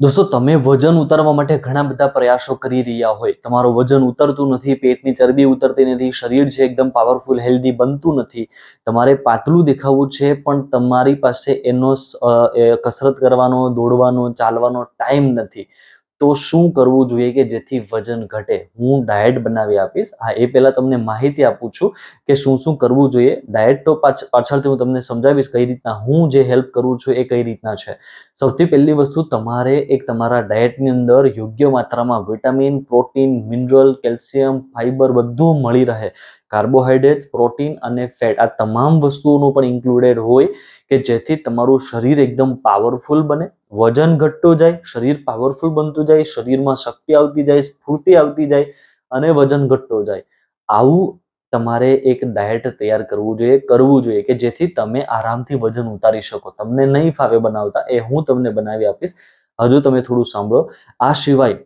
દોસ્તો, તમે વજન ઉતારવા માટે ઘણા બધા પ્રયાસો કરી રહ્યા હોય. તમારું વજન ઉતરતું નથી, પેટની ચરબી ઉતરતી નથી, શરીર છે એકદમ પાવરફુલ હેલ્ધી બનતું નથી. તમારે પાતળું દેખાવું છે, પણ તમારી પાસે એનો કસરત કરવાનો, દોડવાનો, ચાલવાનો ટાઈમ નથી. તો શું કરવું જોઈએ કે જેથી વજન ઘટે? હું ડાયટ બનાવી આપીશ. હા, એ પહેલા તમને માહિતી આપું છું કે શું શું કરવું જોઈએ. ડાયટ તો પાછ, પાછળથી હું તમને સમજાવીશ કઈ રીતના હું જે હેલ્પ કરું છું એ કઈ રીતના છે. સૌથી પહેલી વસ્તુ, તમારે એક તમારા ડાયટની અંદર યોગ્ય માત્રામાં vitamin protein mineral calcium fibre બધું મળી રહે. કાર્બોહાઈડ્રેટ, પ્રોટીન અને ફેટ આ તમામ વસ્તુઓનું પણ ઇન્ક્લુડેડ હોય કે જેથી તમારું શરીર એકદમ પાવરફુલ બને, વજન ઘટતું જાય, શરીર પાવરફુલ બનતું જાય, શરીરમાં શક્તિ આવતી જાય, સ્ફૂર્તિ આવતી જાય અને વજન ઘટતું જાય. આવું તમારે એક ડાયટ તૈયાર કરવું જોઈએ કરવું જોઈએ કે જેથી તમે આરામથી વજન ઉતારી શકો. તમને નહીં ફાવે બનાવતા, એ હું તમને બનાવી આપીશ. હજુ તમે થોડું સાંભળો. આ સિવાય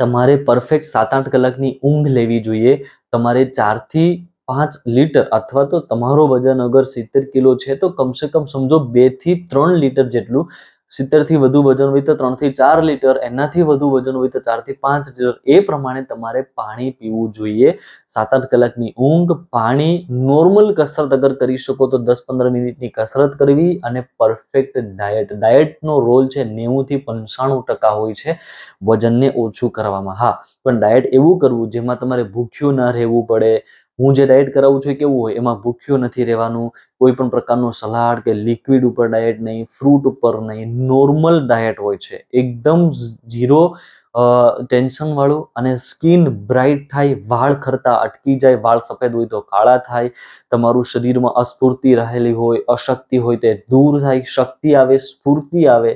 તમારે પરફેક્ટ સાત આઠ કલાકની ઊંઘ લેવી જોઈએ. તમારે ચારથી પાંચ લીટર અથવા તો તમારો વજન અગર સિત્તેર કિલો છે તો કમસે કમ સમજો બેથી ત્રણ લીટર જેટલું સિત્તેરથી વધુ વજન હોય તો ત્રણથી ચાર લીટર, એનાથી વધુ વજન હોય તો ચારથી પાંચ લીટર. એ પ્રમાણે તમારે પાણી પીવું જોઈએ. સાત આઠ કલાકની ઊંઘ, પાણી, નોર્મલ કસરત અગર કરી શકો તો દસ પંદર મિનિટની કસરત કરવી અને પરફેક્ટ ડાયટ. ડાયટનો રોલ છે નેવુંથી પંચાણું ટકા હોય છે વજનને ઓછું કરવામાં. હા, પણ ડાયટ એવું કરવું જેમાં તમારે ભૂખ્યું ના રહેવું પડે હું જે ડાયટ કરાવું છું કેવું હોય? એમાં ભૂખ્યું નથી રહેવાનું, કોઈ પણ પ્રકારનું સલાડ કે લિક્વિડ ઉપર ડાયટ નહીં ફ્રૂટ ઉપર નહીં નોર્મલ ડાયટ હોય છે. એકદમ ઝીરો ટેન્શનવાળું અને સ્કિન બ્રાઇટ થાય, વાળ ખરતા અટકી જાય, વાળ સફેદ હોય તો કાળા થાય, તમારું શરીરમાં અસ્ફૂર્તિ રહેલી હોય, અશક્તિ હોય તે દૂર થાય, શક્તિ આવે, સ્ફૂર્તિ આવે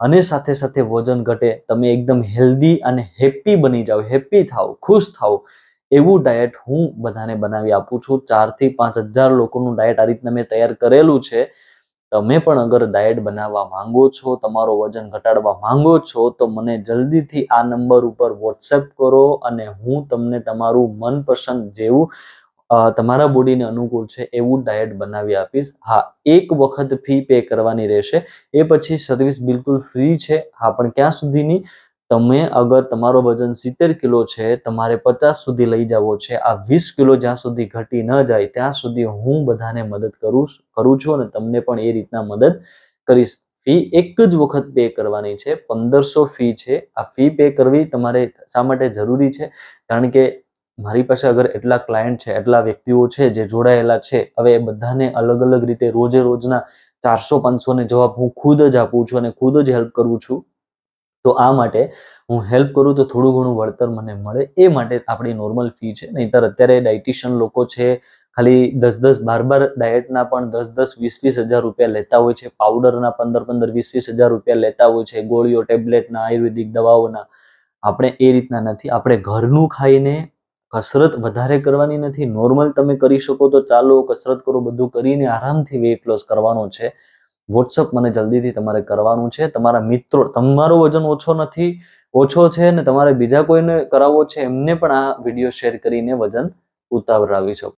અને સાથે સાથે વજન ઘટે. તમે એકદમ હેલ્ધી અને હેપી બની જાઓ હેપી થાઓ, ખુશ થાઓ. એવું ડાયટ હું બધાને બનાવી આપું છું. ચારથી પાંચ હજાર લોકોનું ડાયટ આ રીતના મેં તૈયાર કરેલું છે. તમે પણ અગર ડાયટ બનાવવા માંગો છો, તમારો વજન ઘટાડવા માંગો છો, તો મને જલ્દીથી આ નંબર ઉપર વોટ્સએપ કરો અને હું તમને તમારું મનપસંદ જેવું તમારા બોડીને અનુકૂળ છે એવું ડાયટ બનાવી આપીશ. હા, એક વખત ફી પે કરવાની રહેશે. એ પછી સર્વિસ બિલકુલ ફ્રી છે. હા, પણ ક્યાં સુધીની? તમે અગર તમારો વજન સિત્તેર કિલો છે, તમારે પચાસ સુધી લઈ જવો છે, આ વીસ કિલો જ્યાં સુધી ઘટી ન જાય, ત્યાં સુધી હું બધાને મદદ કરું કરું છું અને તમને પણ એ રીતના મદદ કરીશ. ફી એક જ વખત પે કરવાની છે, પંદરસો ફી છે. આ ફી પે કરવી તમારે શા માટે જરૂરી છે? કારણ કે મારી પાસે અગર એટલા ક્લાયન્ટ છે, એટલા વ્યક્તિઓ છે, જે જોડાયેલા છે, હવે એ બધાને અલગ અલગ રીતે રોજે રોજના ચારસો પાંચસો ને જવાબ હું ખુદ જ આપું છું અને ખુદ જ હેલ્પ કરું છું. તો આ માટે હું હેલ્પ કરું તો થોડું ઘણું વળતર મને મળે. એ માટે આપણી નોર્મલ ફી છે. નહીંતર અત્યારે ડાયટિશિયન લોકો છે, ખાલી દસ દસ બાર બાર ડાયટના પણ દસ દસ વીસ વીસ હજાર રૂપિયા લેતા હોય છે. પાવડરના પંદર પંદર વીસ વીસ હજાર રૂપિયા લેતા હોય છે. ગોળીઓ ટેબ્લેટના આયુર્વેદિક દવાઓના. આપણે એ રીતના નથી. આપણે ઘરનું ખાઈને કસરત વધારે કરવાની નથી. નોર્મલ તમે કરી શકો તો ચાલો, કસરત કરો, બધું કરીને આરામથી વેઇટ લોસ કરવાનો છે. વોટ્સઅપ મને જલ્દીથી તમારે કરવાનું છે. તમારા મિત્રો, તમારો વજન ઓછો નથી, ઓછો છે ને તમારે બીજા કોઈને કરાવવો છે એમને પણ આ વીડિયો શેર કરીને વજન ઉતાવળાવી શકો.